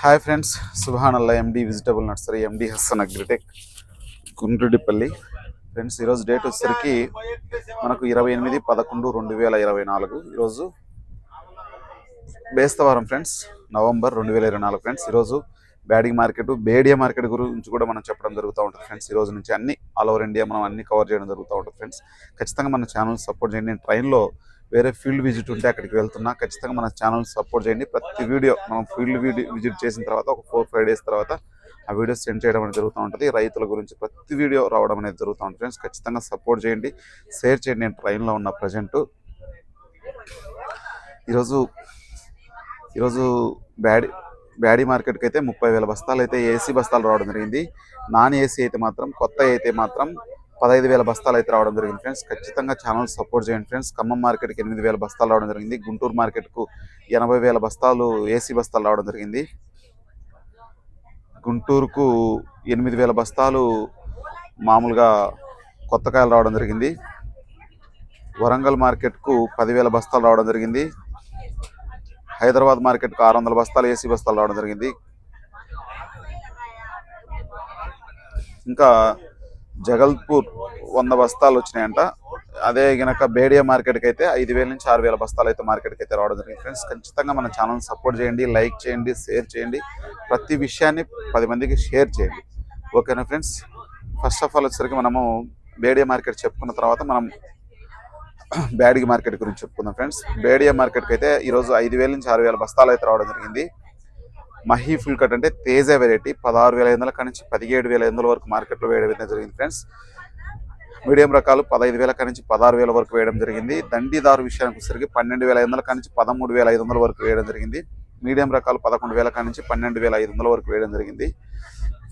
Hi friends సుభానల్లా MD vegetable nursery MD Hassan Agritech Gundreddipalli friends ఈరోజు date వచ్చేసరికి మనకు ఇరవై ఎనిమిది పదకొండు రెండు వేల ఇరవై నాలుగు. ఈరోజు బేస్తవారం ఫ్రెండ్స్ నవంబర్ రెండు వేల ఇరవై నాలుగు ఫ్రెండ్స్ ఈరోజు బ్యాడింగ్ మార్కెట్ బేడియా మార్కెట్ గురించి కూడా మనం చెప్పడం జరుగుతూ ఉంటుంది ఫ్రెండ్స్ ఈ రోజు నుంచి అన్ని ఆల్ ఓవర్ ఇండియా మనం అన్ని కవర్ చేయడం జరుగుతూ ఉంటుంది ఫ్రెండ్స్ ఖచ్చితంగా మన ఛానల్ సపోర్ట్ చేయండి. నేను ట్రైన్లో వేరే ఫీల్డ్ విజిట్ ఉంటే అక్కడికి వెళ్తున్నా. ఖచ్చితంగా మన ఛానల్ సపోర్ట్ చేయండి. ప్రతి వీడియో మనం ఫీల్డ్ విజిట్ చేసిన తర్వాత ఒక ఫోర్ ఫైవ్ డేస్ తర్వాత ఆ వీడియోస్ సెండ్ చేయడం అనేది జరుగుతూ ఉంటుంది. రైతుల గురించి ప్రతి వీడియో రావడం అనేది జరుగుతూ ఉంటుంది ఫ్రెండ్స్ ఖచ్చితంగా సపోర్ట్ చేయండి. షేర్ చేయండి. నేను ట్రైన్లో ఉన్న ప్రజెంట్ ఈరోజు ఈరోజు బ్యాడీ బ్యాడీ మార్కెట్కి అయితే ముప్పై వేల బస్తాలు అయితే ఏసీ బస్తాలు రావడం జరిగింది. నాన్ ఏసీ అయితే మాత్రం కొత్త అయితే మాత్రం పదహైదు వేల బస్తాలు అయితే రావడం జరిగింది ఫ్రెండ్స్. ఖచ్చితంగా ఛానల్ సపోర్ట్ చేయండి ఫ్రెండ్స్. ఖమ్మం మార్కెట్కి ఎనిమిది వేల బస్తాలు రావడం జరిగింది. గుంటూరు మార్కెట్కు ఎనభై వేల బస్తాలు ఏసీ బస్తాలు రావడం జరిగింది. గుంటూరుకు ఎనిమిది వేల బస్తాలు మామూలుగా కొత్త కాయలు రావడం జరిగింది. వరంగల్ మార్కెట్కు పదివేల బస్తాలు రావడం జరిగింది. హైదరాబాద్ మార్కెట్కు ఆరు వందల బస్తాలు ఏసీ బస్తాలు రావడం జరిగింది. ఇంకా జగల్పూర్ వంద బస్తాలు వచ్చినాయంట. అదే గనక బేడియా మార్కెట్కి అయితే ఐదు వేల నుంచి ఆరు వేల బస్తాలు అయితే మార్కెట్కి అయితే రావడం జరిగింది. ఫ్రెండ్స్ ఖచ్చితంగా మన ఛానల్ సపోర్ట్ చేయండి లైక్ చేయండి షేర్ చేయండి. ప్రతి విషయాన్ని పది మందికి షేర్ చేయండి. ఓకేనా ఫ్రెండ్స్? ఫస్ట్ ఆఫ్ ఆల్ వచ్చేసరికి మనము బేడియా మార్కెట్ చెప్పుకున్న తర్వాత మనం బ్యాడిగి మార్కెట్ గురించి చెప్పుకుందాం ఫ్రెండ్స్. బేడియా మార్కెట్కి అయితే ఈరోజు ఐదు వేల నుంచి ఆరు వేల బస్తాలు అయితే రావడం జరిగింది. మహీ ఫుల్ కట్ అంటే తేజ వెరైటీ పదహారు వేల ఐదు వందల నుంచి పదిహేడు వేల ఐదు వందల వరకు మార్కెట్లో వేయడం అయితే జరిగింది ఫ్రెండ్స్ మీడియం రకాలు పదహైదు వేల నుంచి పదహారు వేల వరకు వేయడం జరిగింది. దండిదారు విషయానికి వచ్చేసరికి పన్నెండు వేల ఐదు వందల నుంచి పదమూడు వేల ఐదు వందల వరకు వేయడం జరిగింది. మీడియం రకాలు పదకొండు వేల నుంచి పన్నెండు వేల ఐదు వందల వరకు వేయడం జరిగింది.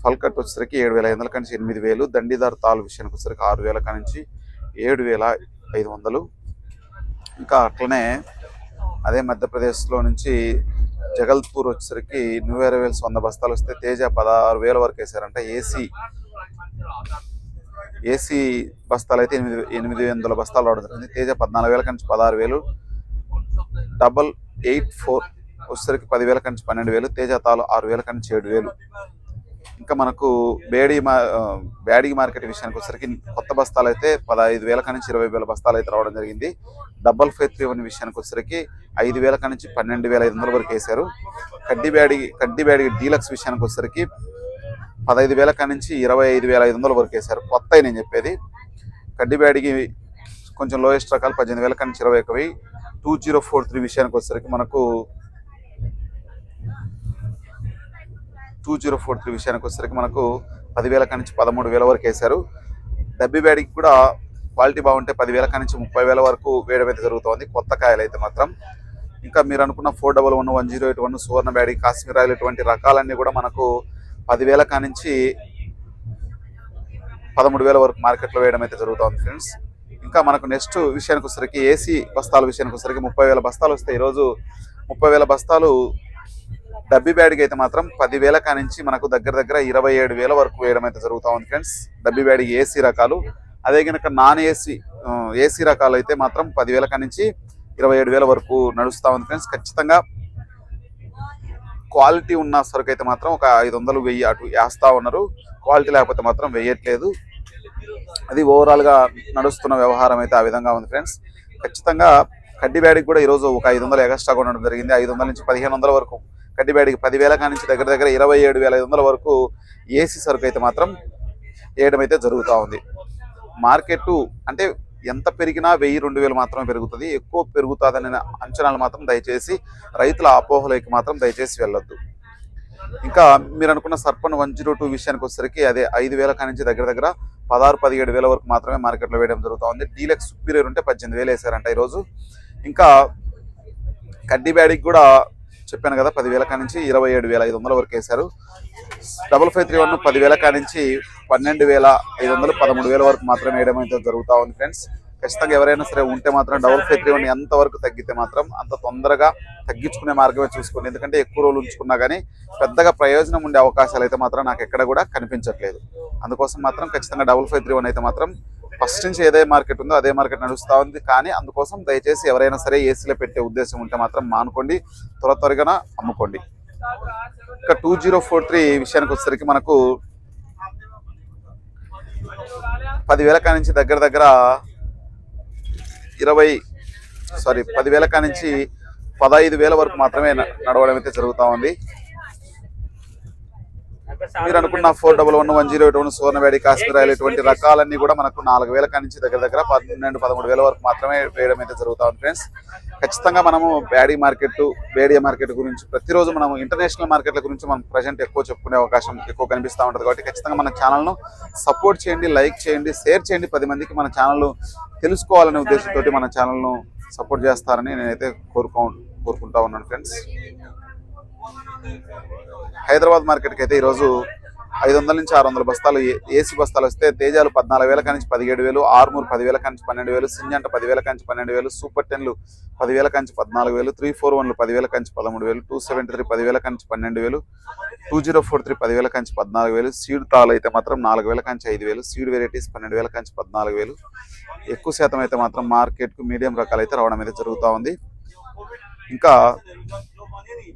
ఫల్ కట్ వచ్చేసరికి ఏడు వేల ఐదు వందల నుంచి ఎనిమిది వేలు. దండిదారు తాలు విషయానికి వచ్చేసరికి ఆరు వేల నుంచి ఏడు వేల ఐదు వందలు. ఇంకా అట్లనే అదే మధ్యప్రదేశ్లో నుంచి జగల్పూర్ వచ్చేసరికి న్యూ వేలు వంద బస్తాలు వస్తే తేజ పదహారు వేల వరకు వేసారంట ఏసీ ఏసీ బస్తాలు అయితే ఎనిమిది ఎనిమిది వందల బస్తాలు రావడం జరిగింది. తేజ పద్నాలుగు వేల కంచి పదహారు వేలు. డబల్ ఎయిట్ ఫోర్ వచ్చేసరికి పదివేల కంచి పన్నెండు వేలు. తేజ తాలు ఆరు వేల కంచి ఏడు వేలు. ఇంకా మనకు బేడీ మా ఆ, బ్యాడీ మార్కెట్ విషయానికి వచ్చేసరికి కొత్త బస్తాలు అయితే పదహైదు వేల నుంచి ఇరవై వేల బస్తాలు అయితే రావడం జరిగింది. డబల్ ఫైవ్ త్రీ వన్ విషయానికి వచ్చేసరికి ఐదు వేల నుంచి పన్నెండు వేల ఐదు వందల వరకు వేశారు. కడ్డీ బ్యాడీ కడ్డీ బ్యాడీ డీలక్స్ విషయానికి వచ్చేసరికి పదహైదు వేల నుంచి ఇరవై ఐదు వేల ఐదు వందల వరకు వేశారు. కొత్త నేను చెప్పేది. కడ్డీ బ్యాడీకి కొంచెం లోయెస్ట్ రకాలు పద్దెనిమిది వేల నుంచి ఇరవై ఒకవి టూ జీరో ఫోర్ త్రీ విషయానికి వచ్చేసరికి మనకు టూ జీరో ఫోర్ త్రీ విషయానికి వచ్చేసరికి మనకు పదివేల నుంచి పదమూడు వేల వరకు వేశారు. డబ్బీ బ్యాడీకి కూడా క్వాలిటీ బాగుంటే పదివేల నుంచి ముప్పై వేల వరకు వేయడం అయితే జరుగుతుంది. కొత్త కాయలు అయితే మాత్రం. ఇంకా మీరు అనుకున్న four double one one zero eight one Suvarna Byadgi Kashmir oil ఇటువంటి రకాలన్నీ కూడా మనకు పదివేల నుంచి పదమూడు వేల వరకు మార్కెట్లో వేయడం అయితే జరుగుతుంది ఫ్రెండ్స్. ఇంకా మనకు నెక్స్ట్ విషయానికి వచ్చేసరికి ఏసీ బస్తాల విషయానికి వచ్చేసరికి ముప్పై వేల బస్తాలు వస్తాయి. ఈరోజు ముప్పై వేల బస్తాలు డబ్బీ బ్యాడ్కి అయితే మాత్రం పదివేల కానించి మనకు దగ్గర దగ్గర ఇరవై ఏడు వేల వరకు వేయడం అయితే జరుగుతూ ఉంది ఫ్రెండ్స్. డబ్బీ బ్యాడ్కి ఏసీ రకాలు. అదే కనుక నాన్ ఏసీ ఏసీ రకాలు అయితే మాత్రం పదివేల కానించి ఇరవై ఏడు వేల వరకు నడుస్తూ ఉంది ఫ్రెండ్స్. ఖచ్చితంగా క్వాలిటీ ఉన్న సరుకు అయితే మాత్రం ఒక ఐదు వందలు వెయ్యి అటు వేస్తా ఉన్నారు. క్వాలిటీ లేకపోతే మాత్రం వెయ్యట్లేదు అది ఓవరాల్గా నడుస్తున్న వ్యవహారం అయితే ఆ విధంగా ఉంది ఫ్రెండ్స్. ఖచ్చితంగా కడ్డీ బ్యాడికి కూడా ఈరోజు ఒక ఐదు వందలు ఎగస్ట్రా కొనడం జరిగింది. ఐదు వందల నుంచి పదిహేను వందల వరకు కడ్డిబేడికి బ్యాడికి పదివేల కానించి నుంచి దగ్గర దగ్గర ఇరవై ఏడు వేల ఐదు వందల వరకు ఏసీ సరుకు అయితే మాత్రం వేయడం అయితే జరుగుతూ ఉంది. మార్కెట్ అంటే ఎంత పెరిగినా వెయ్యి రెండు వేలు మాత్రమే పెరుగుతుంది. ఎక్కువ పెరుగుతుందనే అంచనాలు మాత్రం దయచేసి రైతుల అపోహలోకి మాత్రం దయచేసి వెళ్ళొద్దు. ఇంకా మీరు అనుకున్న సర్పన్ వన్ జీరో టూ విషయానికి వచ్చేసరికి అదే ఐదు వేల నుంచి దగ్గర దగ్గర పదహారు పదిహేడు వేల వరకు మాత్రమే మార్కెట్లో వేయడం జరుగుతూ ఉంది. డీలక్స్ సుపీరియర్ ఉంటే పద్దెనిమిది వేలు వేసారంట ఈరోజు. ఇంకా కడ్డీ బ్యాడీకి కూడా చెప్పాను కదా పదివేల నుంచి ఇరవై ఏడు వేల ఐదు వందల వరకు వేశారు. డబల్ ఫైవ్ త్రీ వన్ పదివేల నుంచి పన్నెండు వేల ఐదు వందలు పదమూడు వేల వరకు మాత్రం వేయడం అయితే జరుగుతూ ఉంది ఫ్రెండ్స్. ఖచ్చితంగా ఎవరైనా సరే ఉంటే మాత్రం డబల్ ఫైవ్ త్రీ వన్ ఎంత వరకు తగ్గితే మాత్రం అంత తొందరగా తగ్గించుకునే మార్గమే చూసుకోండి. ఎందుకంటే ఎక్కువ రోజులు ఉంచుకున్నా కానీ పెద్దగా ప్రయోజనం ఉండే అవకాశాలు అయితే మాత్రం నాకు ఎక్కడ కూడా కనిపించట్లేదు. అందుకోసం మాత్రం ఖచ్చితంగా డబుల్ ఫైవ్ త్రీ వన్ అయితే మాత్రం ఫస్ట్ నుంచి ఏదే మార్కెట్ ఉందో అదే మార్కెట్ నడుస్తూ ఉంది. కానీ అందుకోసం దయచేసి ఎవరైనా సరే ఏసీలో పెట్టే ఉద్దేశం ఉంటే మాత్రం మానుకోండి త్వర త్వరగా అమ్ముకోండి. ఇక టూ జీరో ఫోర్ త్రీ విషయానికి వచ్చేసరికి మనకు పదివేల కాడి నుంచి దగ్గర దగ్గర ఇరవై సారీ పదివేల కాడి నుంచి పదహైదు వేల వరకు మాత్రమే నడవడం అయితే జరుగుతూ ఉంది. మీరు అనుకున్న four double one one zero eight one సువర్ణవేడి Kashmir oil ఇటువంటి రకాలన్నీ కూడా మనకు నాలుగు వేల కాడి నుంచి దగ్గర దగ్గర పన్నెండు పదమూడు వేల వరకు మాత్రమే వేయడం అయితే జరుగుతూ ఉంది ఫ్రెండ్స్ ఖచ్చితంగా మనము బ్యాడీ మార్కెట్ బేడియా మార్కెట్ గురించి ప్రతిరోజు మనం ఇంటర్నేషనల్ మార్కెట్ల గురించి మనం ప్రజెంట్ ఎక్కువ చెప్పుకునే అవకాశం ఎక్కువ కనిపిస్తూ ఉంటుంది కాబట్టి ఖచ్చితంగా మన ఛానల్ను సపోర్ట్ చేయండి లైక్ చేయండి షేర్ చేయండి. పది మందికి మన ఛానల్ తెలుసుకోవాలనే ఉద్దేశంతో మన ఛానల్ను సపోర్ట్ చేస్తారని నేనైతే కోరుకో కోరుకుంటా ఉన్నాను ఫ్రెండ్స్ హైదరాబాద్ మార్కెట్కి అయితే ఈరోజు ఐదు వందల నుంచి ఆరు వందల బస్తాలు ఏ- ఏసీ బస్తాలు వస్తే తేజాలు పద్నాలుగు వేల నుంచి పదిహేడు వేలు ఆర్మూర్ పదివేల నుంచి పన్నెండు వేలు సింజంట పదివేల నుంచి పన్నెండు వేలు సూపర్ టెన్లు పదివేల నుంచి పద్నాలుగు వేలు త్రీ ఫోర్ వన్లు పదివేల నుంచి పదమూడు వేలు టూ సెవెంటీ త్రీ పదివేల నుంచి పన్నెండు వేలు టూ జీరో ఫోర్ త్రీ పదివేల నుంచి పద్నాలుగు వేలు సీడ్ తాలు అయితే మాత్రం నాలుగు వేల నుంచి ఐదు వేలు సీడ్ వెరైటీస్ పన్నెండు వేల నుంచి పద్నాలుగు వేలు. ఎక్కువ శాతం అయితే మాత్రం మార్కెట్కు మీడియం రకాలు అయితే రావడం అయితే జరుగుతూ ఉంది. ఇంకా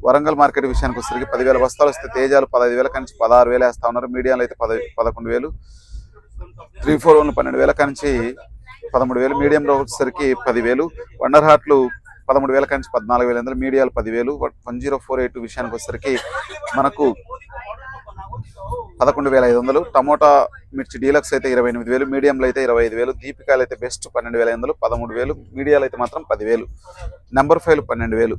వరంగల్ మార్కెట్ విషయానికి వచ్చేసరికి పదివేల బస్తాలు వస్తే తేజాలు పదహైదు వేల నుంచి పదహారు వేలు వేస్తా ఉన్నారు. మీడియాలు అయితే పద పదకొండు వేలు. త్రీ ఫోర్ వన్ పన్నెండు వేల నుంచి పదమూడు వేలు. మీడియంలో వచ్చేసరికి పదివేలు. వండర్ హాట్లు పదమూడు వేల నుంచి పద్నాలుగు వేలు. అందులో మీడియాలు పదివేలు. వన్ జీరో ఫోర్ ఎయిట్ విషయానికి వచ్చేసరికి మనకు పదకొండు వేల ఐదు వందలు. టమోటా మిర్చి డీలక్స్ అయితే ఇరవై ఎనిమిది వేలు. మీడియంలో అయితే ఇరవై ఐదు వేలు. దీపికాలు అయితే బెస్ట్ పన్నెండు వేల ఐదు వందలు. పదమూడు వేలు. మీడియాలు అయితే మాత్రం పదివేలు. నెంబర్ ఫైవ్ పన్నెండు వేలు.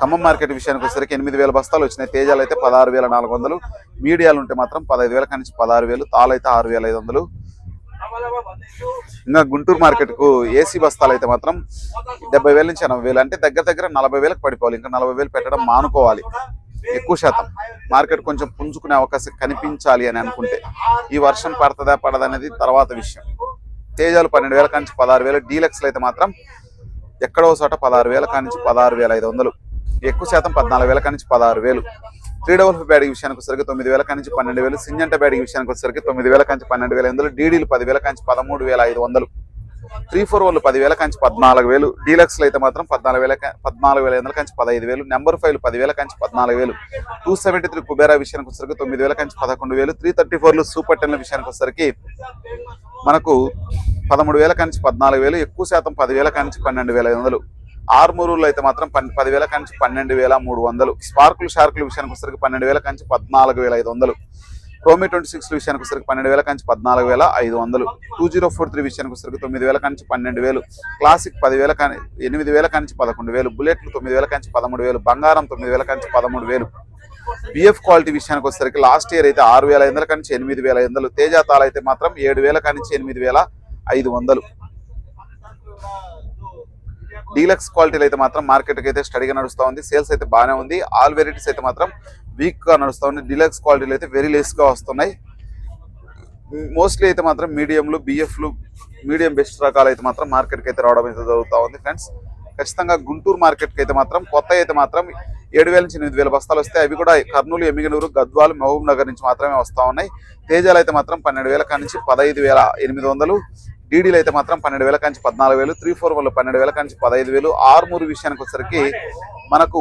ఖమ్మం మార్కెట్ విషయానికి వచ్చేసరికి ఎనిమిది వేల బస్తాలు వచ్చినాయి. తేజాలు అయితే పదహారు వేల నాలుగు వందలు. మీడియాలు ఉంటే మాత్రం పదహైదు వేల కానీ పదహారు వేలు. తాలు అయితే ఆరు వేల ఐదు వందలు. ఇంకా గుంటూరు మార్కెట్కు ఏసీ బస్తాలు అయితే మాత్రం డెబ్బై వేల నుంచి ఎనభై వేలు. అంటే దగ్గర దగ్గర నలభై వేలకు పడిపోవాలి. ఇంకా నలభై వేలు పెట్టడం మానుకోవాలి. ఎక్కువ శాతం. మార్కెట్ కొంచెం పుంజుకునే అవకాశం కనిపించాలి అని అనుకుంటే ఈ వర్షం పడుతుందా పడదనేది తర్వాత విషయం. తేజాలు పన్నెండు వేల నుంచి పదహారు వేలు. డీలక్స్లు అయితే మాత్రం ఎక్కడో చోట పదహారు వేల కానించి పదహారు వేల ఐదు వందలు. ఎక్కువ శాతం పద్నాలుగు వేల కానించి పదహారు వేలు. త్రీ డబుల్ ఫైవ్ బ్యాడీ విషయానికి వచ్చేసరికి తొమ్మిది వేల నుంచి పన్నెండు వేలు. సింజంట బ్యాడీ విషయానికి వచ్చేసరికి తొమ్మిది వేల కానించి పన్నెండు వేల ఐదు వందలు. డీడీలు పదివేల కానించి పదమూడు వేల ఐదు వందలు. త్రీ ఫోర్ వాళ్ళు పదివేల కంచి పద్నాలుగు వేలు. డీలక్స్లు అయితే మాత్రం పద్నాలుగు వేల పద్నాలుగు వేల ఎనిమిది వందల నుంచి పదహైదు వేలు. నెంబర్ ఫైవ్ పదివేల నుంచి పద్నాలుగు వేలు. టూ సెవెంటీ త్రీ కుబేరా విషయానికి వచ్చరికి తొమ్మిది వేల నుంచి పదకొండు వేలు. త్రీ థర్టీ ఫోర్లు సూపర్ టెన్ల విషయానికి వచ్చరికి మనకు పదమూడు వేల నుంచి పద్నాలుగు వేలు ఎక్కువ శాతం పదివేల నుంచి పన్నెండు వేల ఐదు వందలు. ఆర్మూరులో అయితే మాత్రం పన్ పదివేల నుంచి పన్నెండు వేల మూడు వందలు. స్పార్కులు షార్కుల విషయానికి వచ్చరికి పన్నెండు వేల కంచి పద్నాలుగు వేల ఐదు వందలు. క్రోమి ట్వంటీ సిక్స్ విషయానికి వచ్చేసరికి పన్నెండు వేల కంచి పద్నాలుగు వేల ఐదు వందలు. టూ జీరో ఫోర్ త్రీ విషయానికి వచ్చేసరికి తొమ్మిది వేల కంచి పన్నెండు వేలు. క్లాసిక్ పదివేల కానీ ఎనిమిది వేల నుంచి పదకొండు వేలు. బుల్లెట్లు తొమ్మిది వేల కంచి పదమూడు వేలు. బంగారం తొమ్మిది వేల నుంచి పదమూడు వేలు. బిఎఫ్ క్వాలిటీ విషయానికి వచ్చేసరికి లాస్ట్ ఇయర్ అయితే ఆరు వేల ఐదు వందల నుంచి ఎనిమిది వేల ఐదు వందలు. తేజాతాలు అయితే మాత్రం ఏడు వేల నుంచి ఎనిమిది వేల ఐదు వందలు. డీలక్స్ క్వాలిటీలు అయితే మాత్రం మార్కెట్కి అయితే స్టడీగా నడుస్తూ ఉంది. సేల్స్ అయితే బాగానే ఉంది. ఆల్ వెరైటీస్ అయితే మాత్రం వీక్గా నడుస్తూ ఉంది డిలక్స్ క్వాలిటీలు అయితే వెరీ లెస్గా వస్తున్నాయి. మోస్ట్లీ అయితే మాత్రం మీడియంలు బిఎఫ్లు మీడియం బెస్ట్ రకాలు అయితే మాత్రం మార్కెట్కి అయితే రావడం అయితే జరుగుతూ ఉంది ఫ్రెండ్స్ ఖచ్చితంగా గుంటూరు మార్కెట్కి అయితే మాత్రం కొత్త అయితే మాత్రం ఏడు వేల నుంచి ఎనిమిది వేల బస్తాలు వస్తాయి. అవి కూడా కర్నూలు ఎమ్మిగనూరు గద్వాలు మహబూబ్ నగర్ నుంచి మాత్రమే వస్తూ ఉన్నాయి. తేజాలు అయితే మాత్రం పన్నెండు వేల నుంచి పదహైదు వేల ఎనిమిది వందలు. డీడీలు అయితే మాత్రం పన్నెండు వేల నుంచి పద్నాలుగు వేలు. త్రీ ఫోర్ వన్లు పన్నెండు వేల నుంచి పదహైదు వేలు. ఆరుమూరు విషయానికి వచ్చేసరికి మనకు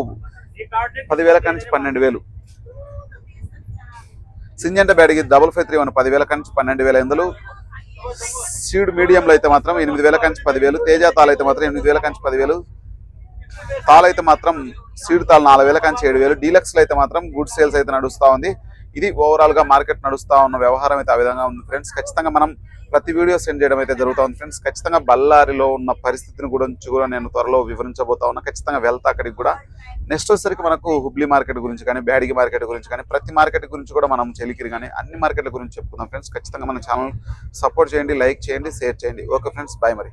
పదివేల నుంచి పన్నెండు వేలు సింజంట బ్యాడ్కి డబుల్ ఫైవ్ త్రీ వన్ పదివేల కంచి పన్నెండు వేల ఎనిమిదిలు సీడ్ మీడియంలో అయితే మాత్రం ఎనిమిది వేల కంచి పదివేలు. తేజ తాలు అయితే మాత్రం ఎనిమిది వేల కంచి పదివేలు. తాలు అయితే మాత్రం సీడ్ తాలు నాలుగు వేల కంచి ఏడు వేలు. డీలక్స్ అయితే మాత్రం గుడ్ సేల్స్ అయితే నడుస్తూ ఉంది. ఇది ఓవరాల్గా మార్కెట్ నడుస్తా ఉన్న వ్యవహారం అయితే ఆ విధంగా ఉంది ఫ్రెండ్స్ ఖచ్చితంగా మనం ప్రతి వీడియో సెండ్ చేయడం అయితే జరుగుతూ ఉంది ఫ్రెండ్స్ ఖచ్చితంగా బళ్ళారిలో ఉన్న పరిస్థితిని గురించి కూడా నేను త్వరలో వివరించబోతా ఉన్నా. ఖచ్చితంగా వెళ్తా అక్కడికి కూడా. నెక్స్ట్ వచ్చేసరికి మనకు హుబ్లీ మార్కెట్ గురించి కానీ బ్యాడిగి మార్కెట్ గురించి కానీ ప్రతి మార్కెట్ గురించి కూడా మనం చెలికిరి కానీ అన్ని మార్కెట్ల గురించి చెప్పుకుందాం ఫ్రెండ్స్ ఖచ్చితంగా మన ఛానల్ సపోర్ట్ చేయండి లైక్ చేయండి షేర్ చేయండి. ఓకే ఫ్రెండ్స్ బాయ్ మరి.